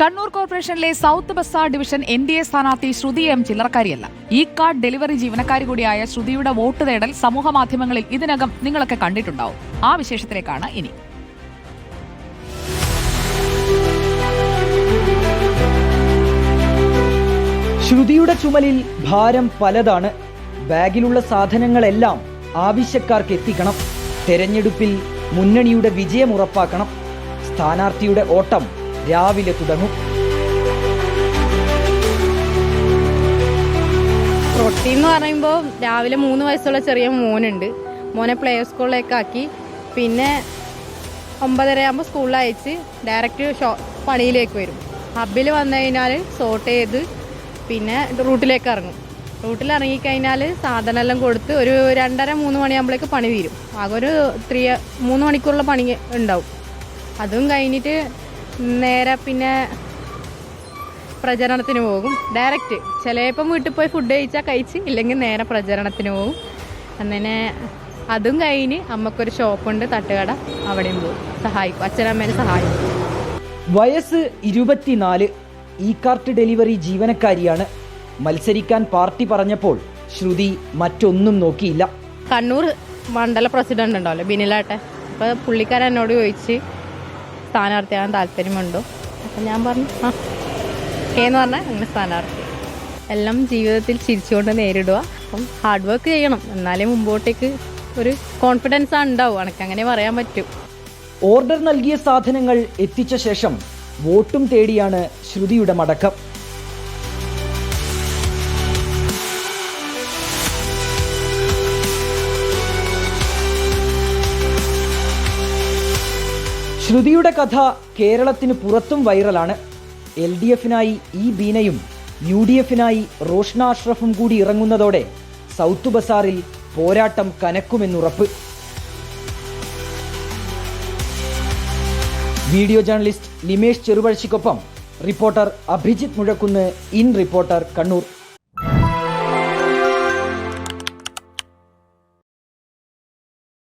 കണ്ണൂർ കോർപ്പറേഷനിലെ south Bazar division N D A സ്ഥാനാർത്ഥി Shruthi M ചില്ലറക്കാരിയല്ല. ഈ കാർഡ് ഡെലിവറി ജീവനക്കാരി കൂടിയായ ശ്രുതിയുടെ വോട്ട് തേടൽ സമൂഹ മാധ്യമങ്ങളിൽ ഇതിനകം നിങ്ങളൊക്കെ കണ്ടിട്ടുണ്ടാവും. ആ വിശേഷത്തിലേക്കാണ് ഇനി. ശ്രുതിയുടെ ചുമലിൽ ഭാരം പലതാണ്. ബാഗിലുള്ള സാധനങ്ങളെല്ലാം ആവശ്യക്കാർക്ക് എത്തിക്കണം. തെരഞ്ഞെടുപ്പിൽ മുന്നണിയുടെ വിജയം ഉറപ്പാക്കണം. സ്ഥാനാർത്ഥിയുടെ ഓട്ടം രാവിലെ തുടങ്ങും. റൊട്ടീൻ എന്ന് പറയുമ്പോൾ രാവിലെ മൂന്ന് വയസ്സുള്ള ചെറിയ മോനുണ്ട്. മോനെ പ്ലേ സ്കൂളിലേക്ക് ആക്കി. പിന്നെ ഒമ്പതര ആകുമ്പോൾ സ്കൂളിൽ അയച്ച് ഡയറക്റ്റ് ഷോ പണിയിലേക്ക് വരും. ഹബിൽ വന്നു കഴിഞ്ഞാൽ സോർട്ട് ചെയ്ത് പിന്നെ റൂട്ടിലേക്ക് ഇറങ്ങും. റൂട്ടിൽ ഇറങ്ങിക്കഴിഞ്ഞാൽ സാധനം എല്ലാം കൊടുത്ത് ഒരു രണ്ടര മൂന്ന് മണിയാകുമ്പോഴേക്ക് പണി തീരും. ആകെ ഒരു ത്രീ മൂന്ന് മണിക്കൂറുള്ള പണി ഉണ്ടാവും. അതും കഴിഞ്ഞിട്ട് നേരെ പിന്നെ പ്രചരണത്തിന് പോകും. ഡയറക്റ്റ് ചിലപ്പം വീട്ടിൽ പോയി ഫുഡ് കഴിച്ചാൽ കഴിച്ച് ഇല്ലെങ്കിൽ നേരെ പ്രചരണത്തിന് പോകും. അങ്ങനെ അതും കഴിഞ്ഞ് അമ്മക്കൊരു ഷോപ്പുണ്ട് തട്ടുകട. അവിടെയും പോകും. സഹായിക്കും. അച്ഛനമ്മേനെ സഹായിക്കും. വയസ്സ് ഇരുപത്തിനാല്. ഇ കാർട്ട് ഡെലിവറി ജീവനക്കാരിയാണ്. മത്സരിക്കാൻ പാർട്ടി പറഞ്ഞപ്പോൾ ശ്രുതി മറ്റൊന്നും നോക്കിയില്ല. കണ്ണൂർ മണ്ഡല പ്രസിഡന്റ് ഉണ്ടാവില്ലേ ബിനിലാട്ടെ. അപ്പോൾ പുള്ളിക്കാരൻ എന്നോട് ചോദിച്ച് സ്ഥാനാർത്ഥിയാകാൻ താല്പര്യമുണ്ടോ? അപ്പം ഞാൻ പറഞ്ഞു ആ എന്ന് പറഞ്ഞാൽ അങ്ങനെ സ്ഥാനാർത്ഥി. എല്ലാം ജീവിതത്തിൽ ചിരിച്ചുകൊണ്ട് നേരിടുക. അപ്പം ഹാർഡ് വർക്ക് ചെയ്യണം. എന്നാലേ മുമ്പോട്ടേക്ക് ഒരു കോൺഫിഡൻസ് ആണ് ഉണ്ടാവും എനിക്ക് അങ്ങനെ പറയാൻ പറ്റും. ഓർഡർ നൽകിയ സാധനങ്ങൾ എത്തിച്ച ശേഷം വോട്ടും തേടിയാണ് ശ്രുതിയുടെ മടക്കം. ശ്രുതിയുടെ കഥ കേരളത്തിന് പുറത്തും വൈറലാണ്. എൽ ഡി എഫിനായി ഇ ബീനയും യു ഡി എഫിനായി റോഷ്ന അഷ്റഫും കൂടി ഇറങ്ങുന്നതോടെ സൗത്ത് ബസാറിൽ പോരാട്ടം കനക്കുമെന്നുറപ്പ്. Video journalist Nimesh ചെറുപഴശ്ശിക്കൊപ്പം reporter Abhijith Muzhakkunnu in reporter Kannur.